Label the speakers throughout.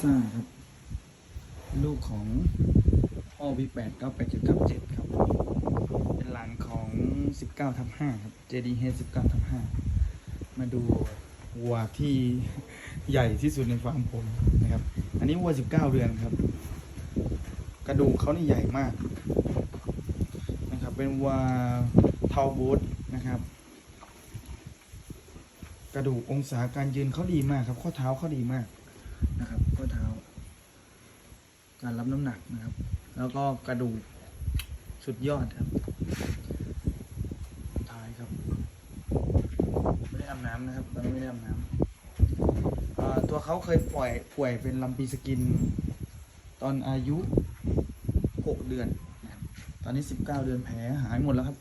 Speaker 1: ซ่าครับ ลูกของพ่อ V8 987ทับ7ครับ เป็นหลานของ 19ทับ5ครับ JD Head 19ทับ5มาดูวัวที่ใหญ่ที่สุดในฟาร์มผมนะครับ อันนี้วัว 19 เดือนครับ กระดูกเขานี่ใหญ่มากนะครับ เป็นวัวเทาบูทนะครับกระดูกองศาการยืนเขาดีมากครับ ข้อเท้าเขาดีมากนะครับ การรับน้ำหนักนะครับ แล้วก็กระดูกสุดยอดครับท้ายครับไม่ได้อาบน้ำนะครับตอนนี้ไม่ได้อาบน้ำตัวเขาเคยปล่อยป่วยเป็นลำปีสกิน ตอนอายุหกเดือนนะตอนนี้สิบเดือนแผลหายหมดแล้วครับ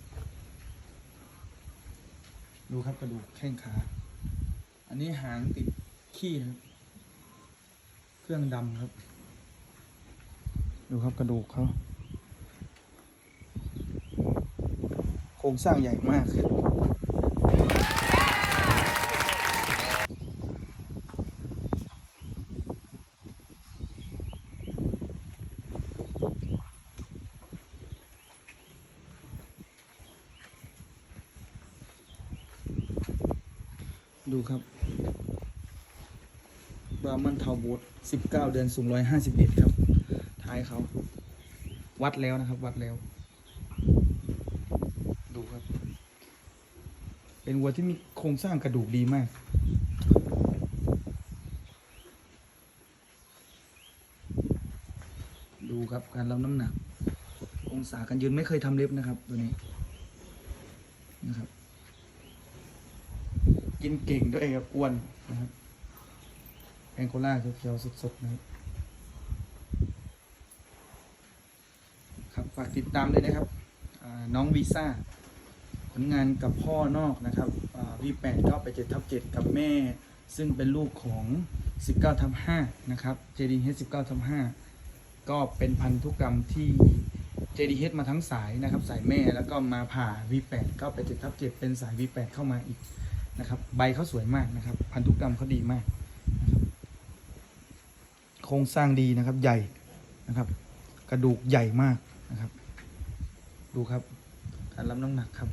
Speaker 1: ดูครับกระดูกแข้งขาอันนี้หางติดขี้ครับ เครื่องดำครับ ดูครับกระดูกเขาโครงสร้างใหญ่มากดูครับบรามันเทาบูทสิบเก้าเดือนสูงร้อยห้าสิบเอ็ดครับ ท้ายเขา วัดแล้วนะครับ วัดแล้ว ดูครับ เป็นวัวที่มีโครงสร้างกระดูกดีมากดูครับการรับน้ำหนัก องศาการยืนไม่เคยทำเล็บนะครับ ตัวนี้นะครับ กินเก่งด้วยครับอ้วนนะครับแองโกล่าเขียวๆสดๆนะครับ ครับ ฝากติดตามด้วยนะครับน้องวีซ่าผลงานกับพ่อนอกนะครับวีแปดก็ไปเจ็ดทับเจ็ดกับแม่ ซึ่งเป็นลูกของ 19ทับ5นะครับ JDH 19ทับ5ก็เป็นพันธุกรรมที่ JDH มาทั้งสายนะครับสายแม่แล้วก็มาผ่า V8 ก็ไปเจ็ดทับเจ็ดเป็นสาย V8 เข้ามาอีกนะครับใบเขาสวยมากนะครับ พันธุกรรมเขาดีมากนะครับโครงสร้างดีนะครับใหญ่นะครับ กระดูกใหญ่มาก นะครับ ดูครับ การรับน้ำหนักครับ